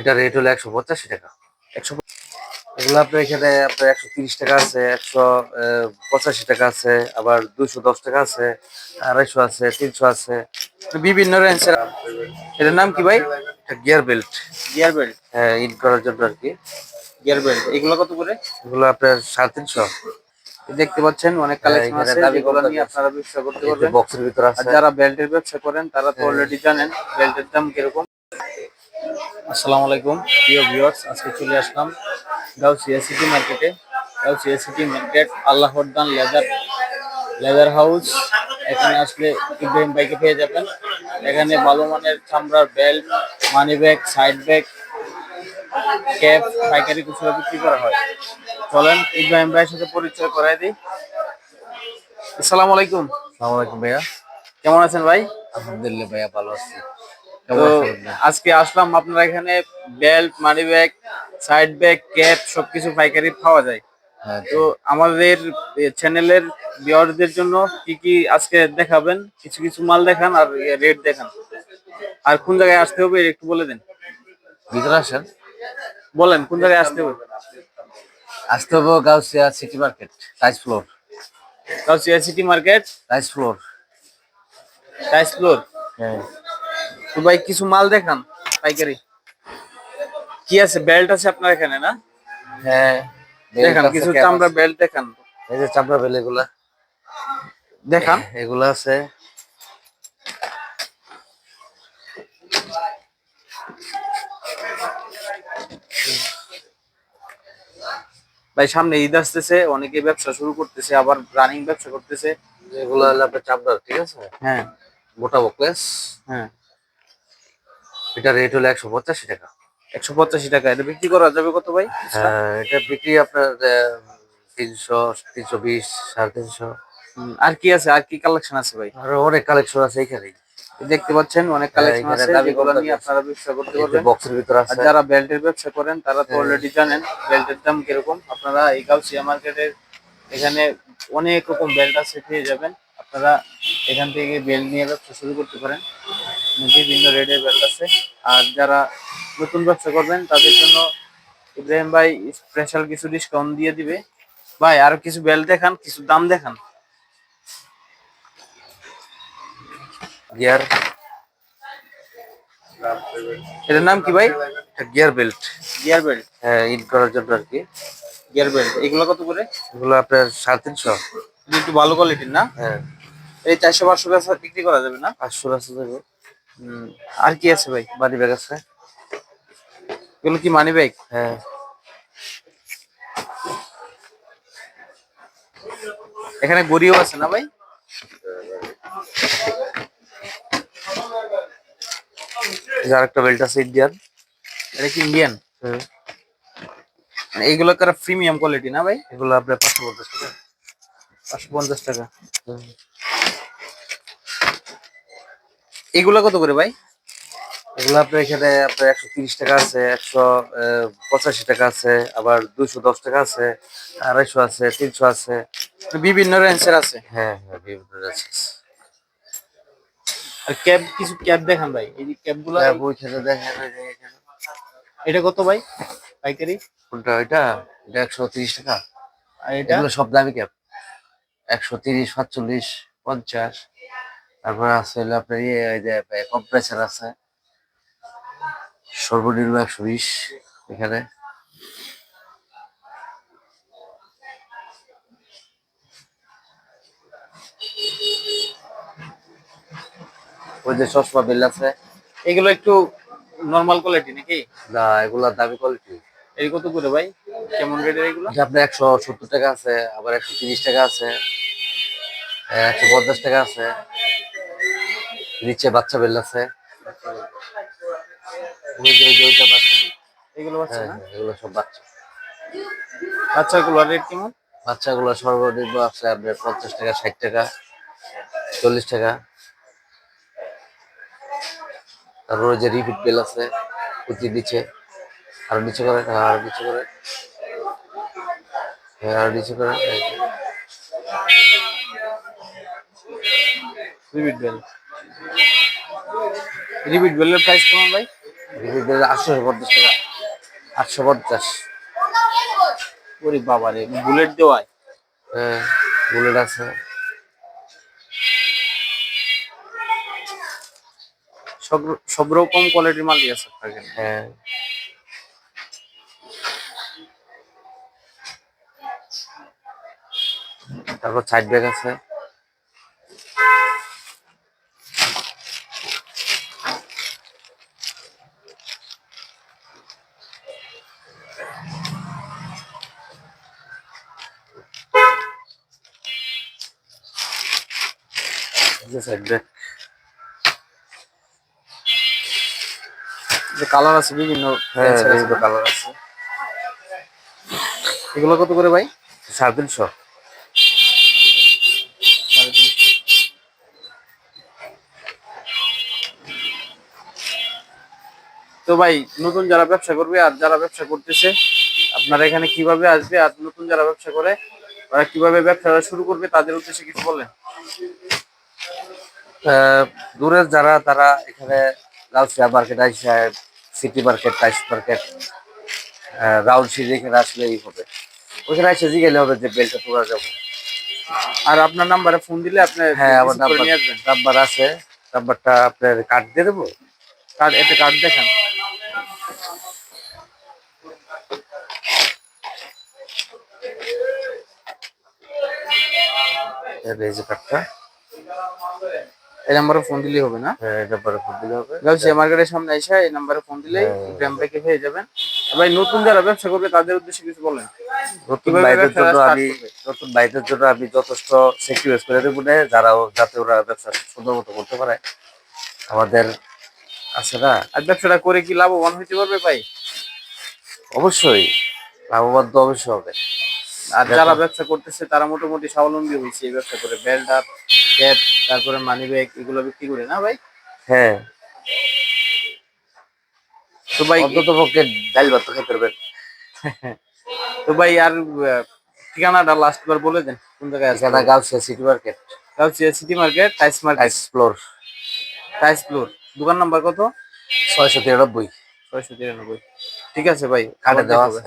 এটা রেট হলো একশো পঁচাশি টাকা। একশো এগুলো আপনার এখানে আপনার একশো তিরিশ টাকা আছে একশো পঁচাশি টাকা আছে আবার দুশো দশ টাকা আছে আড়াইশো আছে তিনশো আছে। বিভিন্ন রেঞ্জের এটার নাম কি ভাই? গিয়ার বেল্ট গিয়ার বেল্ট হ্যাঁ ইন করার জন্য আর কি। গিয়ার বেল্ট এগুলো কত করে? এগুলো আপনার সাড়ে তিনশো। দেখতে পাচ্ছেন অনেক কালেকশন আছে। দামি নিয়ে আপনারা ব্যবসা করতে পারবেন। বক্সের ভিতর আর আছে যারা বেল্টের ব্যবসা করেন তারা তো অলরেডি জানেন বেল্টের দাম কীরকম। আসসালামু আলাইকুম। প্রিয় ভিউয়ার্স আজকে চলে আসলাম গাউসিয়া সিটি মার্কেটে। গাউসিয়া সিটি মার্কেট আল্লাহরদান লেদার লেদার হাউস। এখানে আসলে ইব্রাহিম ভাইকে পেয়ে যাবেন। এখানে ভালো মানের চামড়ার belt money bag side bag cap পাইকারি খুচরা বিক্রি করা হয়। চলেন ইব্রাহিম ভাইয়ের সাথে পরিচয় করাই দিই। আসসালামু আলাইকুম। সালাম আলাইকুম ভাইয়া। কেমন আছেন ভাই? আলহামদুলিল্লাহ ভাইয়া ভালো আছি। তো আছেন আপনি? আজকে আসলাম আপনার এখানে belt money bag side bag cap সবকিছু পাইকারি পাওয়া যায়। হ্যাঁ তো আমাদের চ্যানেলের ভিউয়ারদের জন্য কি কি আজকে দেখাবেন? কিছু কিছু মাল দেখান আর রেট দেখান। আর কোন জায়গায় আসতে হবে একটু বলে দেন। ভিতরে আসেন। বলেন কোন জায়গায় আসতে হবে? আসতে হবে গাউসিয়া সিটি মার্কেট টাইস ফ্লোর কাউসিয়া সিটি মার্কেট টাইস ফ্লোর টাইস ফ্লোর হ্যাঁ। তো ভাই কিছু মাল দেখান পাইকারি। কি আছে? বেল্ট আছে আপনার এখানে না? হ্যাঁ দেখান কিছু চামড়া বেল্ট দেখান। এই যে চামড়া বেল এগুলা। দেখান। এগুলো আছে। ভাই সামনে ঈদ আসতেছে অনেকে ব্যবসা শুরু করতেছে আবার রানিং ব্যবসা করতেছে। এগুলো হলো আপনার চামড়ার ঠিক আছে? হ্যাঁ। মোটা বকলেস। হ্যাঁ। এটা রেট হলো একশো পঁচাশি টাকা। একশো পঁচাশি টাকা। এটা বিক্রি করা যাবে কত ভাই? হ্যাঁ এটা বিক্রি আপনার তিনশো তিনশো বিশ সাড়ে তিনশো। আর কি আছে? আর কি কালেকশন আছে ভাই? আরও অনেক কালেকশন আছে এখানে দেখতে পাচ্ছেন অনেক কালেকশন আছে। দামি যেগুলো নিয়ে আপনারা ব্যবসা করতে পারবেন। বক্সের ভিতর আর আছে। যারা বেল্টের ব্যবসা করেন তারা তো অলরেডি জানেন বেল্টের দাম কীরকম। আপনারা এই গাউসিয়া মার্কেটের এখানে অনেক রকম বেল্ট আছে পেয়ে যাবেন। আপনারা এখান থেকে বেল্ট নিয়ে ব্যবসা শুরু করতে পারেন। বিভিন্ন রেটের বেল্ট আছে আর যারা নতুন ব্যবসা করবেন তাদের জন্য ইব্রাহিম ভাই স্পেশাল কিছু ডিসকাউন্ট দিয়ে দিবে। ভাই আর কিছু বেল্ট দেখান কিছু দাম দেখান। গিয়ার এটার নাম কি ভাই? গিয়ার বেল্ট গিয়ার বেল্ট হ্যাঁ ইন করার জন্য আর কি। গিয়ার বেল্ট এগুলো কত করে? এগুলো আপনার সাড়ে তিনশো। একটু ভালো কোয়ালিটির না? হ্যাঁ। এই চারশো পাঁচশো বিক্রি করা যাবে না? পাঁচশো দেবো হুম, আর কি আছে ভাই? মানি ব্যাগ আছে? এগুলো কি মানি ব্যাগ হ্যাঁ। এখানে গড়িও আছে না ভাই? যার একটা বেল্ট আছে ইন্ডিয়ান এটা কি ইন্ডিয়ান হ্যাঁ। মানে এইগুলো কারা প্রিমিয়াম কোয়ালিটি না ভাই? এগুলো আপনার পাঁচশো পঞ্চাশ টাকা। পাঁচশো পঞ্চাশ টাকা। হুম। এগুলো কত করে ভাই? এগুলো আপনার এখানে আপনার একশো তিরিশ টাকা আছে একশো পঁচাশি টাকা আছে আবার দুশো দশ টাকা আছে আড়াইশো আছে তিনশো আছে। বিভিন্ন রেঞ্জের আছে? হ্যাঁ হ্যাঁ বিভিন্ন আছে। আর ক্যাব কিছু ক্যাব দেখান ভাই এই যে ক্যাব ওইখানে দেখেন। এটা কত ভাই পাইকারি? কোনটা এটা একশো তিরিশ টাকা। আর এটা? সব দামি ক্যাপ একশো তিরিশ সাতচল্লিশ পঞ্চাশ। তারপর আছে হলো আপনার ইয়ে যে কম্প্রেসার আছে। সর্বনিম্ন একশো বিশ এখানে। ওই যে চশমা বিল আছে। এগুলো একটু নরমাল কোয়ালিটি নাকি? না এগুলা দামি কোয়ালিটি এই কত করে ভাই? কেমন রেটের এগুলো? আপনার একশো সত্তর টাকা আছে আবার একশো তিরিশ টাকা আছে একশো পঞ্চাশ টাকা আছে। নিচে বাচ্চা বেল আছে। ওই যে- ওইটা বাচ্চা। এগুলো বাচ্চা হ্যাঁ না? হ্যাঁ, এগুলো সব বাচ্চা। বাচ্চাগুলো রেট কেমন? বাচ্চাগুলো সর্বনিম্ন আছে আপনার পঞ্চাশ টাকা ষাট টাকা চল্লিশ টাকা। তারপর যে রিপিট বেল আছে নিচে। আরও নিচে করে হ্যাঁ আরও নিচে করে। আরও নিচে করে রিপিট বেল রিপিট বেলের প্রাইস কেমন ভাই? আটশো পঞ্চাশ টাকা। আটশো পঞ্চাশ। ওরে বাবারে বুলেট দেওয়ায়। হ্যাঁ বুলেট আছে। সব সব রকম কোয়ালিটির মালই আছে আপনার এখানে হ্যাঁ। তারপর সাইড ব্যাগ আছে। সাইড যে কালার আছে বিভিন্ন হ্যাঁ range এর আছে? কালার এগুলো কত করে ভাই? সাড়ে তিনশো। তো ভাই নতুন যারা ব্যবসা করবে আর যারা ব্যবসা করতেছে আপনারা এখানে কীভাবে আসবে আর নতুন যারা ব্যবসা করে ওরা কীভাবে ব্যবসাটা শুরু করবে তাদের উদ্দেশ্যে কিছু বলেন। দূরের যারা তারা এখানে লালসিয়া মার্কেট আসে সিটি মার্কেট টাইস মার্কেট রাউন্ড সিটি এখানে আসলেই হবে। ওইখানে এসে জিগেলে হবে যে বেলটা তোলা যাব। আর আপনার নাম্বারে ফোন দিলে আপনি হ্যাঁ আমার নাম্বার নাম্বার আছে। নাম্বারটা আপনার কার্ড দিয়ে দেবো? কার্ড এতে কার্ড দেখান। এই যে কার্ডটা এই নাম্বারে ফোন দিলেই হবে না? হ্যাঁ এই নাম্বারে ফোন দিলে হবে। গাউসিয়া মার্কেটের সামনে এসে এই নাম্বারে ফোন দিলেই হ্যাঁ। গ্রাম ব্যাকে পেয়ে যাবেন। ভাই নতুন যারা ব্যবসা করবে তাদের উদ্দেশ্যে কিছু বলেন। নতুন ভাইদের জন্য আমি নতুন ভাইদের জন্য আমি যথেষ্ট সেক্রিফাইস করে দেবো না। যারাও যাতে ওরা ব্যবসা সুন্দর মতো করতে পারে। আমাদের আছে না? আর ব্যবসাটা করে কি লাভবান হইতে পারবে ভাই? অবশ্যই। লাভবান তো অবশ্যই হবে। আর যারা ব্যবসা করতেছে তারা মোটামুটি স্বাবলম্বী হয়েছে এই ব্যবসা করে। বেল্ট আপ ক্যাপ তারপরে মানি ব্যাগ এগুলো বিক্রি করে না ভাই? হ্যাঁ। তো ভাই অন্তত পক্ষে ডাল ভাত খেতে পারবেন। তো ভাই আর ঠিকানাটা লাস্ট বার বলে দেন কোন জায়গায় আছে? এখানে Gausia city market city market টাইস মার্কেট টাইস ফ্লোর টাইস ফ্লোর দোকান নাম্বার কত? ছয়শো তিরানব্বই। ছয়শো তিরানব্বই। ঠিক আছে ভাই আবার দেওয়া আছে।